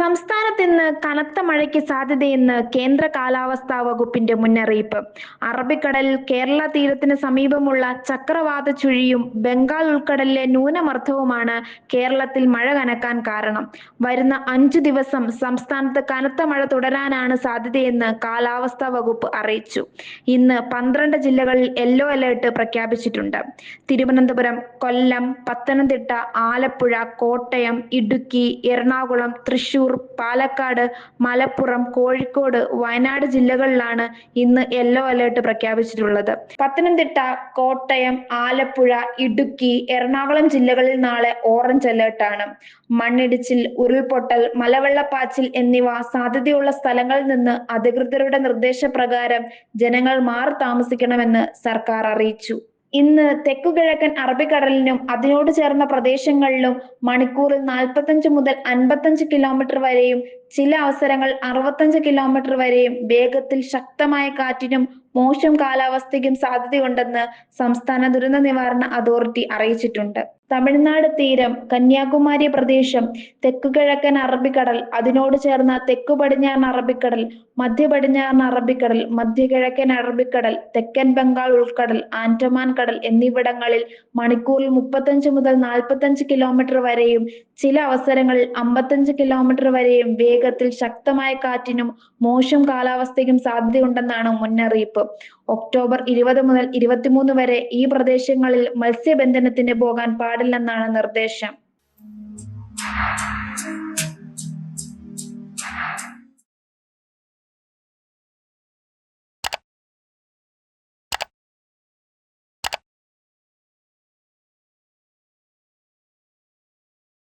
സംസ്ഥാനത്ത് ഇന്ന് കനത്ത മഴയ്ക്ക് സാധ്യതയെന്ന് കേന്ദ്ര കാലാവസ്ഥാ വകുപ്പിന്റെ മുന്നറിയിപ്പ്. അറബിക്കടൽ കേരള തീരത്തിന് സമീപമുള്ള ചക്രവാത ചുഴിയും ബംഗാൾ ഉൾക്കടലിലെ ന്യൂനമർദ്ദവുമാണ് കേരളത്തിൽ മഴ കനക്കാൻ കാരണം. വരുന്ന അഞ്ചു ദിവസം സംസ്ഥാനത്ത് കനത്ത മഴ തുടരാനാണ് സാധ്യതയെന്ന് കാലാവസ്ഥാ വകുപ്പ് അറിയിച്ചു. ഇന്ന് പന്ത്രണ്ട് ജില്ലകളിൽ യെല്ലോ അലേർട്ട് പ്രഖ്യാപിച്ചിട്ടുണ്ട്. തിരുവനന്തപുരം കൊല്ലം പത്തനംതിട്ട ആലപ്പുഴ കോട്ടയം ഇടുക്കി എറണാകുളം തൃശൂർ പാലക്കാട് മലപ്പുറം കോഴിക്കോട് വയനാട് ജില്ലകളിലാണ് ഇന്ന് യെല്ലോ അലേർട്ട് പ്രഖ്യാപിച്ചിട്ടുള്ളത്. പത്തനംതിട്ട കോട്ടയം ആലപ്പുഴ ഇടുക്കി എറണാകുളം ജില്ലകളിൽ നാളെ ഓറഞ്ച് അലേർട്ടാണ് മണ്ണിടിച്ചിൽ ഉരുൾപൊട്ടൽ മലവെള്ളപ്പാച്ചിൽ എന്നിവ സാധ്യതയുള്ള സ്ഥലങ്ങളിൽ നിന്ന് അധികൃതരുടെ നിർദ്ദേശപ്രകാരം ജനങ്ങൾ മാറി താമസിക്കണമെന്ന് സർക്കാർ അറിയിച്ചു. ഇന്ന് തെക്കുകിഴക്കൻ അറബിക്കടലിനും അതിനോട് ചേർന്ന പ്രദേശങ്ങളിലും മണിക്കൂറിൽ നാൽപ്പത്തഞ്ച് മുതൽ അൻപത്തഞ്ച് കിലോമീറ്റർ വരെയും ചില അവസരങ്ങൾ അറുപത്തഞ്ച് കിലോമീറ്റർ വരെയും വേഗത്തിൽ ശക്തമായ കാറ്റിനും മോശം കാലാവസ്ഥയ്ക്കും സാധ്യതയുണ്ടെന്ന് സംസ്ഥാന ദുരന്ത നിവാരണ അതോറിറ്റി അറിയിച്ചിട്ടുണ്ട്. തമിഴ്നാട് തീരം കന്യാകുമാരി പ്രദേശം തെക്കുകിഴക്കൻ അറബിക്കടൽ അതിനോട് ചേർന്ന തെക്കു പടിഞ്ഞാറൻ അറബിക്കടൽ മധ്യ പടിഞ്ഞാറൻ അറബിക്കടൽ മധ്യകിഴക്കൻ അറബിക്കടൽ തെക്കൻ ബംഗാൾ ഉൾക്കടൽ ആൻഡമാൻ കടൽ എന്നിവിടങ്ങളിൽ മണിക്കൂറിൽ മുപ്പത്തഞ്ച് മുതൽ നാൽപ്പത്തഞ്ച് കിലോമീറ്റർ വരെയും ചില അവസരങ്ങളിൽ അമ്പത്തഞ്ച് കിലോമീറ്റർ വരെയും വേഗത്തിൽ ശക്തമായ കാറ്റിനും മോശം കാലാവസ്ഥയ്ക്കും സാധ്യതയുണ്ടെന്നാണ് മുന്നറിയിപ്പ്. ഒക്ടോബർ ഇരുപത് മുതൽ ഇരുപത്തിമൂന്ന് വരെ ഈ പ്രദേശങ്ങളിൽ മത്സ്യബന്ധനത്തിന് പോകാൻ പാടില്ലെന്നാണ് നിർദ്ദേശം.